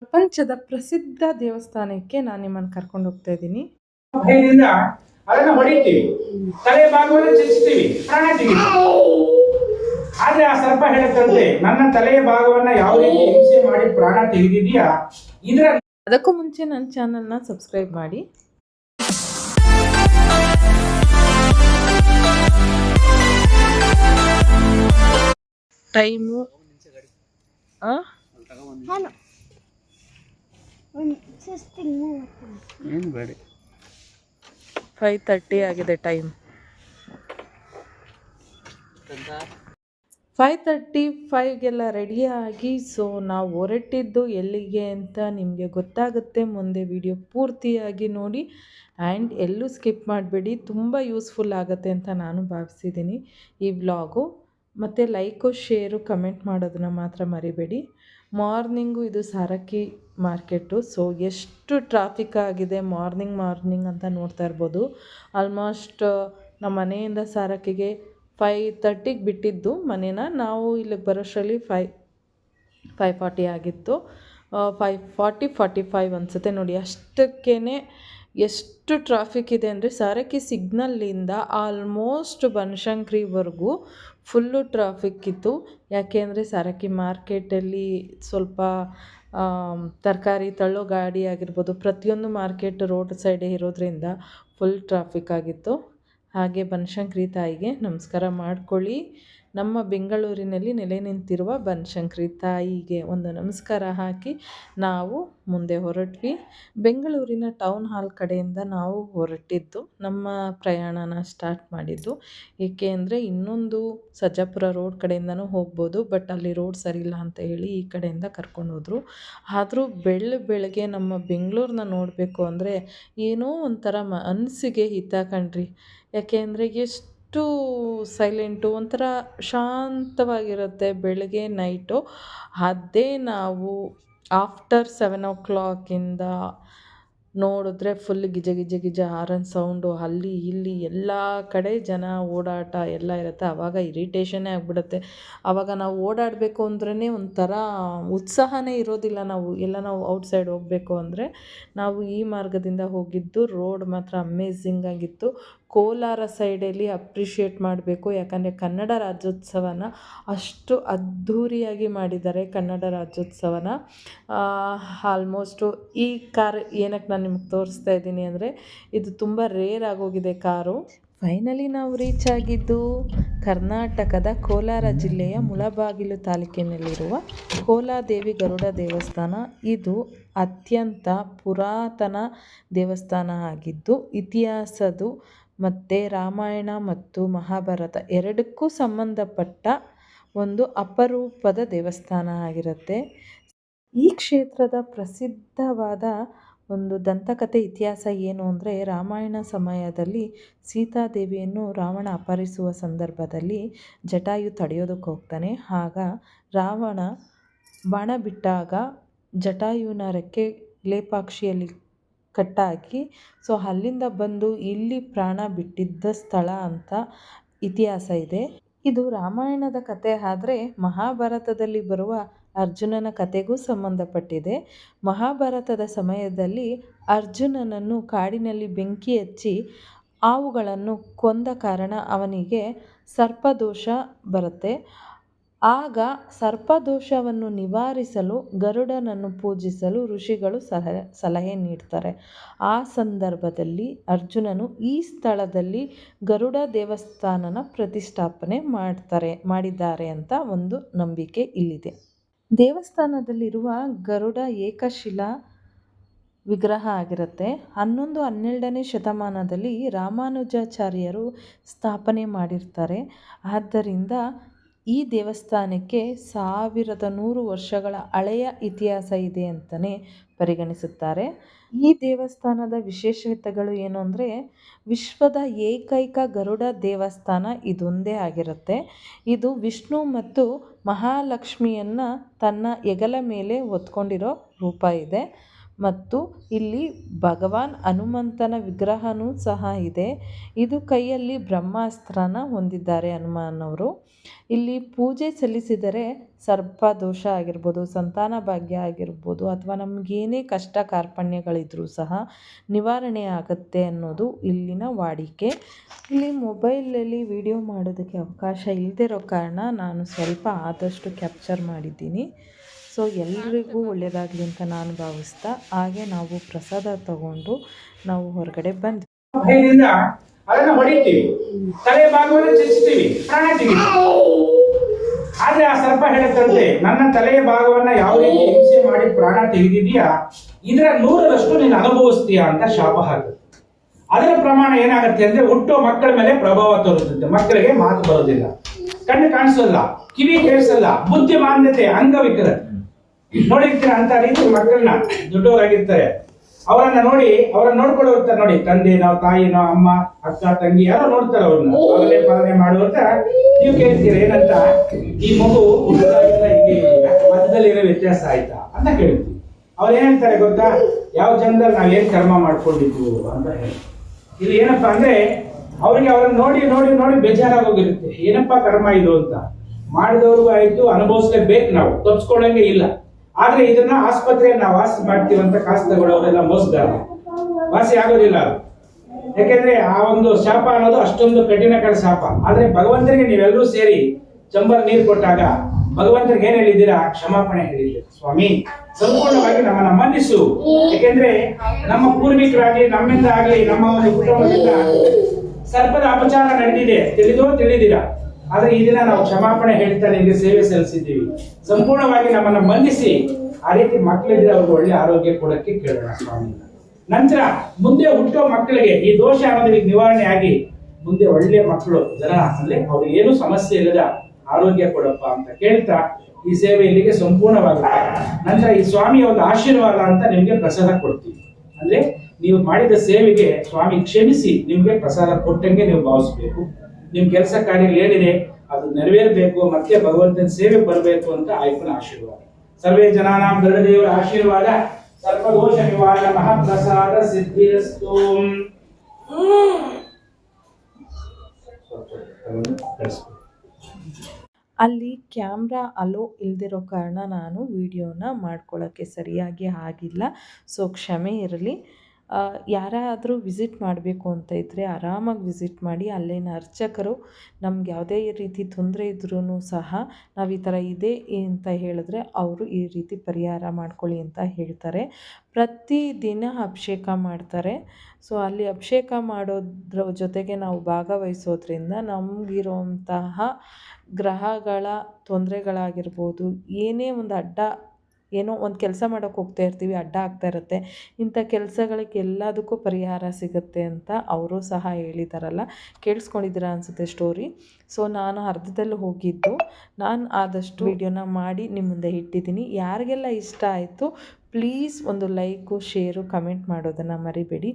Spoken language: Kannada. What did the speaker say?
ಪ್ರಪಂಚದ ಪ್ರಸಿದ್ಧ ದೇವಸ್ಥಾನಕ್ಕೆ ನಾನು ನಿಮ್ಮನ್ನು ಕರ್ಕೊಂಡು ಹೋಗ್ತಾ ಇದ್ದೀನಿ ಭಯದಿಂದ ಅದನ್ನು ಹೊಡಿತೀವಿ ತಲೆ ಭಾಗವನ್ನು ಚಲಿಸ್ತೀವಿ ಪ್ರಾಣ ತೆಗಿತೀವಿ ಆದ್ರೆ ಆ ಸರ್ಪ ಹೇಳುತ್ತಂತೆ ನನ್ನ ತಲೆಯ ಭಾಗವನ್ನ ಯಾವ ರೀತಿ ಹಿಂಸೆ ಮಾಡಿ ಪ್ರಾಣ ತೆಗೆದಿದೆಯಾ ಇದರ ಅದಕ್ಕೂ ಮುಂಚೆ ನನ್ನ ಚಾನಲ್ನ ಸಬ್ಸ್ಕ್ರೈಬ್ ಮಾಡಿ ಟೈಮು ಹಲೋ ಒಂದು ಸಿಸ್ಟಿಂಗ್ ಏನು ಬೇಡ. ಫೈವ್ ತರ್ಟಿ ಆಗಿದೆ ಟೈಮ್ ಫೈವ್ ತರ್ಟಿ ಫೈವ್ಗೆಲ್ಲ ರೆಡಿಯಾಗಿ ಸೊ ನಾವು ಹೊರಟಿದ್ದು ಎಲ್ಲಿಗೆ ಅಂತ ನಿಮಗೆ ಗೊತ್ತಾಗುತ್ತೆ. ಮುಂದೆ ವಿಡಿಯೋ ಪೂರ್ತಿಯಾಗಿ ನೋಡಿ. ಆ್ಯಂಡ್ ಎಲ್ಲೂ ಸ್ಕಿಪ್ ಮಾಡಬೇಡಿ. ತುಂಬ ಯೂಸ್ಫುಲ್ ಆಗುತ್ತೆ ಅಂತ ನಾನು ಭಾವಿಸಿದ್ದೀನಿ ಈ ವ್ಲಾಗು ಮತ್ತು ಲೈಕು ಶೇರು ಕಮೆಂಟ್ ಮಾಡೋದನ್ನ ಮಾತ್ರ ಮರಿಬೇಡಿ. ಮಾರ್ನಿಂಗು ಇದು ಸಾರಕ್ಕಿ ಮಾರ್ಕೆಟು. ಸೊ, ಎಷ್ಟು ಟ್ರಾಫಿಕ್ ಆಗಿದೆ ಮಾರ್ನಿಂಗ್ ಮಾರ್ನಿಂಗ್ ಅಂತ ನೋಡ್ತಾ ಇರ್ಬೋದು. ಆಲ್ಮೋಸ್ಟ್ ನಮ್ಮ ಮನೆಯಿಂದ ಸಾರಕ್ಕಿಗೆ ಫೈ ತರ್ಟಿಗೆ ಬಿಟ್ಟಿದ್ದು. ಮನೇನ ನಾವು ಇಲ್ಲಿಗೆ ಬರೋಷ್ಟರಲ್ಲಿ ಫೈ ಫೈ ಫಾರ್ಟಿ ಆಗಿತ್ತು. ಫೈವ್ ಫಾರ್ಟಿ ಫಾರ್ಟಿ ಫೈವ್ ಅನಿಸುತ್ತೆ ನೋಡಿ. ಅಷ್ಟಕ್ಕೇ ಎಷ್ಟು ಟ್ರಾಫಿಕ್ ಇದೆ ಅಂದರೆ ಸಾರಕ್ಕಿ ಸಿಗ್ನಲ್ಲಿಂದ ಆಲ್ಮೋಸ್ಟ್ ಬನಶಂಕರಿವರೆಗೂ ಫುಲ್ಲು ಟ್ರಾಫಿಕ್ ಇತ್ತು. ಯಾಕೆ ಅಂದರೆ ಸಾರಕ್ಕಿ ಮಾರ್ಕೆಟಲ್ಲಿ ಸ್ವಲ್ಪ ತರಕಾರಿ ತಳ್ಳೋ ಗಾಡಿ ಆಗಿರ್ಬೋದು, ಪ್ರತಿಯೊಂದು ಮಾರ್ಕೆಟ್ ರೋಡ್ ಸೈಡೇ ಇರೋದ್ರಿಂದ ಫುಲ್ ಟ್ರಾಫಿಕ್ ಆಗಿತ್ತು. ಹಾಗೆ ಬನಶಂಕರಿ ತಾಯಿಗೆ ನಮಸ್ಕಾರ ಮಾಡ್ಕೊಳ್ಳಿ. ನಮ್ಮ ಬೆಂಗಳೂರಿನಲ್ಲಿ ನೆಲೆ ನಿಂತಿರುವ ಬನಶಂಕರಿ ತಾಯಿಗೆ ಒಂದು ನಮಸ್ಕಾರ ಹಾಕಿ ನಾವು ಮುಂದೆ ಹೊರಟ್ವಿ. ಬೆಂಗಳೂರಿನ ಟೌನ್ ಹಾಲ್ ಕಡೆಯಿಂದ ನಾವು ಹೊರಟಿದ್ದು, ನಮ್ಮ ಪ್ರಯಾಣನ ಸ್ಟಾರ್ಟ್ ಮಾಡಿದ್ದು. ಏಕೆ ಅಂದರೆ ಇನ್ನೊಂದು ಸಜ್ಜಾಪುರ ರೋಡ್ ಕಡೆಯಿಂದನೂ ಹೋಗ್ಬೋದು, ಬಟ್ ಅಲ್ಲಿ ರೋಡ್ ಸರಿಯಿಲ್ಲ ಅಂತ ಹೇಳಿ ಈ ಕಡೆಯಿಂದ ಕರ್ಕೊಂಡು ಹೋದರು. ಆದರೂ ಬೆಳ್ಳ ಬೆಳಗ್ಗೆ ನಮ್ಮ ಬೆಂಗಳೂರನ್ನ ನೋಡಬೇಕು ಅಂದರೆ ಏನೋ ಒಂಥರ ಮನಸ್ಸಿಗೆ ಹಿತ ಕಣ್ರಿ. ಯಾಕೆ ಅಂದರೆ ಎಷ್ಟು ಸೈಲೆಂಟು ಒಂಥರ ಶಾಂತವಾಗಿರುತ್ತೆ ಬೆಳಗ್ಗೆ ನೈಟು ಅದೇ ನಾವು ಆಫ್ಟರ್ ಸೆವೆನ್ ಓ ಕ್ಲಾಕಿಂದ ನೋಡಿದ್ರೆ ಫುಲ್ ಗಿಜ ಗಿಜ ಗಿಜ ಹಾರನ್ ಸೌಂಡು ಅಲ್ಲಿ ಇಲ್ಲಿ ಎಲ್ಲ ಕಡೆ ಜನ ಓಡಾಟ ಎಲ್ಲ ಇರುತ್ತೆ. ಆವಾಗ ಇರಿಟೇಷನ್ನೇ ಆಗಿಬಿಡುತ್ತೆ. ಆವಾಗ ನಾವು ಓಡಾಡಬೇಕು ಅಂದ್ರೇ ಒಂಥರ ಉತ್ಸಾಹನೇ ಇರೋದಿಲ್ಲ ನಾವು. ಎಲ್ಲ ನಾವು ಔಟ್ಸೈಡ್ ಹೋಗಬೇಕು ಅಂದರೆ ನಾವು ಈ ಮಾರ್ಗದಿಂದ ಹೋಗಿದ್ದು ರೋಡ್ ಮಾತ್ರ ಅಮೇಝಿಂಗ್ ಆಗಿತ್ತು. ಕೋಲಾರ ಸೈಡಲ್ಲಿ ಅಪ್ರಿಷಿಯೇಟ್ ಮಾಡಬೇಕು. ಯಾಕಂದರೆ ಕನ್ನಡ ರಾಜ್ಯೋತ್ಸವನ ಅಷ್ಟು ಅದ್ಧೂರಿಯಾಗಿ ಮಾಡಿದ್ದಾರೆ ಕನ್ನಡ ರಾಜ್ಯೋತ್ಸವನ. ಆಲ್ಮೋಸ್ಟು ಈ ಕಾರ್ ಏನಕ್ಕೆ ನಾನು ನಿಮ್ಗೆ ತೋರಿಸ್ತಾ ಇದ್ದೀನಿ ಅಂದರೆ ಇದು ತುಂಬ ರೇರ್ ಆಗೋಗಿದೆ ಕಾರು. ಫೈನಲಿ ನಾವು ರೀಚ್ ಆಗಿದ್ದು ಕರ್ನಾಟಕದ ಕೋಲಾರ ಜಿಲ್ಲೆಯ ಮುಳಬಾಗಿಲು ತಾಲೂಕಿನಲ್ಲಿರುವ ಕೋಲಾದೇವಿ ಗರುಡ ದೇವಸ್ಥಾನ. ಇದು ಅತ್ಯಂತ ಪುರಾತನ ದೇವಸ್ಥಾನ ಆಗಿದ್ದು ಇತಿಹಾಸದು ಮತ್ತು ರಾಮಾಯಣ ಮತ್ತು ಮಹಾಭಾರತ ಎರಡಕ್ಕೂ ಸಂಬಂಧಪಟ್ಟ ಒಂದು ಅಪರೂಪದ ದೇವಸ್ಥಾನ ಆಗಿರುತ್ತೆ. ಈ ಕ್ಷೇತ್ರದ ಪ್ರಸಿದ್ಧವಾದ ಒಂದು ದಂತಕತೆ ಇತಿಹಾಸ ಏನು ಅಂದರೆ ರಾಮಾಯಣ ಸಮಯದಲ್ಲಿ ಸೀತಾದೇವಿಯನ್ನು ರಾವಣ ಅಪಹರಿಸುವ ಸಂದರ್ಭದಲ್ಲಿ ಜಟಾಯು ತಡೆಯೋದಕ್ಕೆ ಹೋಗ್ತಾನೆ. ಆಗ ರಾವಣ ಬಾಣ ಬಿಟ್ಟಾಗ ಜಟಾಯುವಿನ ರೆಕ್ಕೆ ಲೇಪಾಕ್ಷಿಯಲ್ಲಿ ಕಟ್ಟಾಕಿ, ಸೊ, ಅಲ್ಲಿಂದ ಬಂದು ಇಲ್ಲಿ ಪ್ರಾಣ ಬಿಟ್ಟಿದ್ದ ಸ್ಥಳ ಅಂತ ಇತಿಹಾಸ ಇದೆ. ಇದು ರಾಮಾಯಣದ ಕತೆ ಆದರೆ ಮಹಾಭಾರತದಲ್ಲಿ ಬರುವ ಅರ್ಜುನನ ಕತೆಗೂ ಸಂಬಂಧಪಟ್ಟಿದೆ. ಮಹಾಭಾರತದ ಸಮಯದಲ್ಲಿ ಅರ್ಜುನನನ್ನು ಕಾಡಿನಲ್ಲಿ ಬೆಂಕಿ ಹಚ್ಚಿ ಹಾವುಗಳನ್ನು ಕೊಂದ ಕಾರಣ ಅವನಿಗೆ ಸರ್ಪದೋಷ ಬರುತ್ತೆ. ಆಗ ಸರ್ಪದೋಷವನ್ನು ನಿವಾರಿಸಲು ಗರುಡನನ್ನು ಪೂಜಿಸಲು ಋಷಿಗಳು ಸಲಹೆ ಸಲಹೆ ನೀಡ್ತಾರೆ. ಆ ಸಂದರ್ಭದಲ್ಲಿ ಅರ್ಜುನನು ಈ ಸ್ಥಳದಲ್ಲಿ ಗರುಡ ದೇವಸ್ಥಾನನ ಪ್ರತಿಷ್ಠಾಪನೆ ಮಾಡ್ತಾರೆ, ಮಾಡಿದ್ದಾರೆ ಅಂತ ಒಂದು ನಂಬಿಕೆ ಇಲ್ಲಿದೆ. ದೇವಸ್ಥಾನದಲ್ಲಿರುವ ಗರುಡ ಏಕಶಿಲಾ ವಿಗ್ರಹ ಆಗಿರುತ್ತೆ. ಹನ್ನೊಂದು ಹನ್ನೆರಡನೇ ಶತಮಾನದಲ್ಲಿ ರಾಮಾನುಜಾಚಾರ್ಯರು ಸ್ಥಾಪನೆ ಮಾಡಿರ್ತಾರೆ. ಆದ್ದರಿಂದ ಈ ದೇವಸ್ಥಾನಕ್ಕೆ ಸಾವಿರದ ನೂರು ವರ್ಷಗಳ ಹಳೆಯ ಇತಿಹಾಸ ಇದೆ ಅಂತಲೇ ಪರಿಗಣಿಸುತ್ತಾರೆ. ಈ ದೇವಸ್ಥಾನದ ವಿಶೇಷತೆಗಳು ಏನು ಅಂದರೆ, ವಿಶ್ವದ ಏಕೈಕ ಗರುಡ ದೇವಸ್ಥಾನ ಇದೊಂದೇ ಆಗಿರುತ್ತೆ. ಇದು ವಿಷ್ಣು ಮತ್ತು ಮಹಾಲಕ್ಷ್ಮಿಯನ್ನು ತನ್ನ ಹೆಗಲ ಮೇಲೆ ಹೊತ್ಕೊಂಡಿರೋ ರೂಪ ಇದೆ. ಮತ್ತು ಇಲ್ಲಿ ಭಗವಾನ್ ಹನುಮಂತನ ವಿಗ್ರಹನೂ ಸಹ ಇದೆ. ಇದು ಕೈಯಲ್ಲಿ ಬ್ರಹ್ಮಾಸ್ತ್ರನ ಹೊಂದಿದ್ದಾರೆ ಹನುಮಾನವರು. ಇಲ್ಲಿ ಪೂಜೆ ಸಲ್ಲಿಸಿದರೆ ಸರ್ಪ ದೋಷ ಆಗಿರ್ಬೋದು, ಸಂತಾನ ಭಾಗ್ಯ ಆಗಿರ್ಬೋದು, ಅಥವಾ ನಮಗೇನೇ ಕಷ್ಟ ಕಾರ್ಪಣ್ಯಗಳಿದ್ರೂ ಸಹ ನಿವಾರಣೆ ಆಗುತ್ತೆ ಅನ್ನೋದು ಇಲ್ಲಿನ ವಾಡಿಕೆ. ಇಲ್ಲಿ ಮೊಬೈಲಲ್ಲಿ ವಿಡಿಯೋ ಮಾಡೋದಕ್ಕೆ ಅವಕಾಶ ಇಲ್ಲದಿರೋ ಕಾರಣ ನಾನು ಸ್ವಲ್ಪ ಆದಷ್ಟು ಕ್ಯಾಪ್ಚರ್ ಮಾಡಿದ್ದೀನಿ. ಸೊ ಎಲ್ರಿಗೂ ಒಳ್ಳೆಯದಾಗಲಿ ಅಂತ ನಾನು ಭಾವಿಸ್ತಾ, ಹಾಗೆ ನಾವು ಪ್ರಸಾದ ತಗೊಂಡು ನಾವು ಹೊರಗಡೆ ಬಂದ್ವಿ ಅದನ್ನ ಹೊಡಿತೀವಿ. ತಲೆ ಭಾಗವನ್ನು ಚಚ್ಚಿತೀವಿ ಪ್ರಾಣ ಆದ್ರೆ ಆ ಸರ್ಪ ಹೇಳುತ್ತಂತೆ, ನನ್ನ ತಲೆಯ ಭಾಗವನ್ನ ಯಾವ ರೀತಿ ಹಿಂಸೆ ಮಾಡಿ ಪ್ರಾಣ ತೆಗೆದಿದೀಯಾ ಇದರ ನೂರರಷ್ಟು ನೀನು ಅನುಭವಿಸ್ತೀಯಾ ಅಂತ ಶಾಪ ಹಾಕುತ್ತೆ ಅದರ ಪ್ರಮಾಣ ಏನಾಗುತ್ತೆ ಅಂದ್ರೆ ಹುಟ್ಟೋ ಮಕ್ಕಳ ಮೇಲೆ ಪ್ರಭಾವ ತೋರುತ್ತದೆ ಮಕ್ಕಳಿಗೆ ಮಾತು ಬರೋದಿಲ್ಲ. ಕಣ್ಣು ಕಾಣಿಸಲ್ಲ. ಕಿವಿ ಕೇಳಿಸಲ್ಲ. ಬುದ್ಧಿ ಮಾನ್ಯತೆ ಅಂಗವಿಕಲ ನೋಡಿರ್ತೀರ ಅಂತ ರೀತಿ ಮಕ್ಕಳನ್ನ ದೊಡ್ಡವರಾಗಿರ್ತಾರೆ. ಅವರನ್ನ ನೋಡಿ, ಅವರನ್ನ ನೋಡ್ಕೊಂಡು ಹೋಗ್ತಾರೆ ನೋಡಿ ತಂದೆನೋ ತಾಯಿನೋ ಅಮ್ಮ, ಅಕ್ಕ, ತಂಗಿ, ಯಾರೋ ನೋಡ್ತಾರೆ ಅವ್ರನ್ನ. ಪಾಲನೆ ಪಾಲನೆ ಮಾಡುವಂತ ನೀವು ಕೇಳ್ತೀರ ಏನಂತ? ಈ ಮಗು ಮಧ್ಯದಲ್ಲಿರೋ ವ್ಯತ್ಯಾಸ ಆಯ್ತಾ ಅಂತ ಕೇಳ್ತೀವಿ. ಅವ್ರು ಏನ್ ಹೇಳ್ತಾರೆ ಗೊತ್ತಾ? ಯಾವ ಜನದಲ್ಲಿ ನಾವ್ ಏನ್ ಕರ್ಮ ಮಾಡ್ಕೊಂಡಿದ್ವು ಅಂತ ಹೇಳಿ. ಇಲ್ಲಿ ಏನಪ್ಪಾ ಅಂದ್ರೆ, ಅವ್ರಿಗೆ ಅವ್ರನ್ನ ನೋಡಿ ನೋಡಿ ನೋಡಿ ಬೇಜಾರಾಗೋಗಿರುತ್ತೆ ಏನಪ್ಪಾ ಕರ್ಮ ಇದು ಅಂತ? ಮಾಡಿದವ್ರಿಗೂ ಆಯ್ತು, ಅನುಭವಿಸ್ಲೇಬೇಕು ನಾವು. ತಪ್ಪಿಸ್ಕೊಳ್ಳಂಗೆ ಇಲ್ಲ. ಆದ್ರೆ ಇದನ್ನ ಆಸ್ಪತ್ರೆ ನಾವು ವಾಸಿ ಮಾಡ್ತೀವಂತ ಕಾಸು ತಗೊಳ್ಳೋರೆಲ್ಲ ಮೋಸಗಾರ. ವಾಸಿ ಆಗೋದಿಲ್ಲ. ಯಾಕೆಂದ್ರೆ ಆ ಒಂದು ಶಾಪ ಅನ್ನೋದು ಅಷ್ಟೊಂದು ಕಠಿಣಕರ ಶಾಪ. ಆದ್ರೆ ಭಗವಂತನಿಗೆ ನೀವೆಲ್ಲರೂ ಸೇರಿ ಚಂಬರ್ ನೀರು ಕೊಟ್ಟಾಗ ಭಗವಂತನಿಗೆ ಏನ್ ಹೇಳಿದ್ದೀರಾ? ಕ್ಷಮಾಪಣೆ ಹೇಳಿದ್ದೀರಾ. ಸ್ವಾಮಿ, ಸಂಪೂರ್ಣವಾಗಿ ನಮ್ಮನ್ನ ಮನ್ನಿಸು. ಯಾಕೆಂದ್ರೆ ನಮ್ಮ ಪೂರ್ವಿಕರಾಗ್ಲಿ, ನಮ್ಮಿಂದ ಆಗ್ಲಿ, ನಮ್ಮ ಕುಟುಂಬದಿಂದ ಸರ್ಪದ ಅಪಚಾರ ನಡೆದಿದೆ. ತಿಳಿದೋ ತಿಳಿದಿರಾ ಆದ್ರೆ ಈ ದಿನ ನಾವು ಕ್ಷಮಾಪಣೆ ಹೇಳ್ತಾ ನಿಮಗೆ ಸೇವೆ ಸಲ್ಲಿಸಿದ್ದೀವಿ. ಸಂಪೂರ್ಣವಾಗಿ ನಮ್ಮನ್ನ ಮನ್ನಿಸಿ ಆ ರೀತಿ ಮಕ್ಕಳಿದ್ರೆ ಅವ್ರಿಗೆ ಒಳ್ಳೆ ಆರೋಗ್ಯ ಕೊಡಕ್ಕೆ ಕೇಳೋಣ ಸ್ವಾಮಿ. ನಂತರ ಮುಂದೆ ಹುಟ್ಟೋ ಮಕ್ಕಳಿಗೆ ಈ ದೋಷ ಅನ್ನೋದಕ್ಕೆ ನಿವಾರಣೆ ಆಗಿ ಮುಂದೆ ಒಳ್ಳೆ ಮಕ್ಕಳು ಜನ ಅಂದ್ರೆ ಅವ್ರಿಗೆ ಏನು ಸಮಸ್ಯೆ ಇಲ್ಲದ ಆರೋಗ್ಯ ಕೊಡಪ್ಪ ಅಂತ ಕೇಳ್ತಾ ಈ ಸೇವೆ ಇಲ್ಲಿಗೆ ಸಂಪೂರ್ಣವಾಗುತ್ತೆ. ನಂತರ ಈ ಸ್ವಾಮಿಯ ಒಂದು ಆಶೀರ್ವಾದ ಅಂತ ನಿಮ್ಗೆ ಪ್ರಸಾದ ಕೊಡ್ತೀವಿ. ಅಂದ್ರೆ ನೀವು ಮಾಡಿದ ಸೇವೆಗೆ ಸ್ವಾಮಿ ಕ್ಷಮಿಸಿ ನಿಮ್ಗೆ ಪ್ರಸಾದ ಕೊಟ್ಟಂಗೆ ನೀವು ಭಾವಿಸ್ಬೇಕು. ನಿಮ್ ಕೆಲಸ ಕಾರ್ಯಗಳು ಏನಿದೆ, ಅದು ನೆರವೇರಬೇಕು, ಮತ್ತೆ ಭಗವಂತನ ಸೇವೆ ಬರಬೇಕು ಅಂತ ಆಯ್ಕನ ಆಶೀರ್ವಾದ. ಸರ್ವೇ ಜನಾನಾಂ ಗರುಡದೇವರ ಆಶೀರ್ವಾದ, ಸರ್ವದೋಷ ನಿವಾರಣ ಮಹಾಪ್ರಸಾದ ಸಿದ್ಧಿರಸ್ತು ಅಲ್ಲಿ ಕ್ಯಾಮ್ರಾ ಅಲೋ ಇಲ್ದಿರೋ ಕಾರಣ ನಾನು ವಿಡಿಯೋನ ಮಾಡ್ಕೊಳ್ಳೋಕ್ಕೆ ಸರಿಯಾಗಿ ಆಗಿಲ್ಲ, ಸೊ ಕ್ಷಮೆ ಇರಲಿ. ಯಾರಾದರೂ ವಿಸಿಟ್ ಮಾಡಬೇಕು ಅಂತ ಇದ್ದರೆ ಆರಾಮಾಗಿ ವಿಸಿಟ್ ಮಾಡಿ ಅಲ್ಲಿನ ಅರ್ಚಕರು ನಮ್ಗೆ ಯಾವುದೇ ರೀತಿ ತೊಂದರೆ ಇದ್ರೂ ಸಹ ನಾವು ಈ ಥರ ಇದೆ ಅಂತ ಹೇಳಿದ್ರೆ ಅವರು ಈ ರೀತಿ ಪರಿಹಾರ ಮಾಡ್ಕೊಳ್ಳಿ ಅಂತ ಹೇಳ್ತಾರೆ. ಪ್ರತಿದಿನ ಅಭಿಷೇಕ ಮಾಡ್ತಾರೆ. ಸೊ ಅಲ್ಲಿ ಅಭಿಷೇಕ ಮಾಡೋದ್ರ ಜೊತೆಗೆ ನಾವು ಭಾಗವಹಿಸೋದ್ರಿಂದ ನಮಗಿರುವಂತಹ ಗ್ರಹಗಳ ತೊಂದರೆಗಳಾಗಿರ್ಬೋದು, ಏನೇ ಒಂದು ಅಡ್ಡ ಏನೋ ಒಂದು ಕೆಲಸ ಮಾಡೋಕ್ಕೆ ಹೋಗ್ತಾ ಇರ್ತೀವಿ, ಅಡ್ಡ ಆಗ್ತಾ ಇರುತ್ತೆ. ಇಂಥ ಕೆಲಸಗಳಿಗೆ ಎಲ್ಲದಕ್ಕೂ ಪರಿಹಾರ ಸಿಗುತ್ತೆ ಅಂತ ಅವರು ಸಹ ಹೇಳಿದಾರಲ್ಲ. ಕೇಳಿಸ್ಕೊಂಡಿದ್ದೀರಾ ಅನಿಸುತ್ತೆ ಸ್ಟೋರಿ ಸೊ ನಾನು ಅರ್ಧದಲ್ಲಿ ಹೋಗಿದ್ದು. ನಾನು ಆದಷ್ಟು ವಿಡಿಯೋನ ಮಾಡಿ ನಿಮ್ಮ ಮುಂದೆ ಇಟ್ಟಿದ್ದೀನಿ. ಯಾರಿಗೆಲ್ಲ ಇಷ್ಟ ಆಯಿತು ಪ್ಲೀಸ್ ಒಂದು ಲೈಕು ಶೇರು ಕಮೆಂಟ್ ಮಾಡೋದನ್ನು ಮರಿಬೇಡಿ.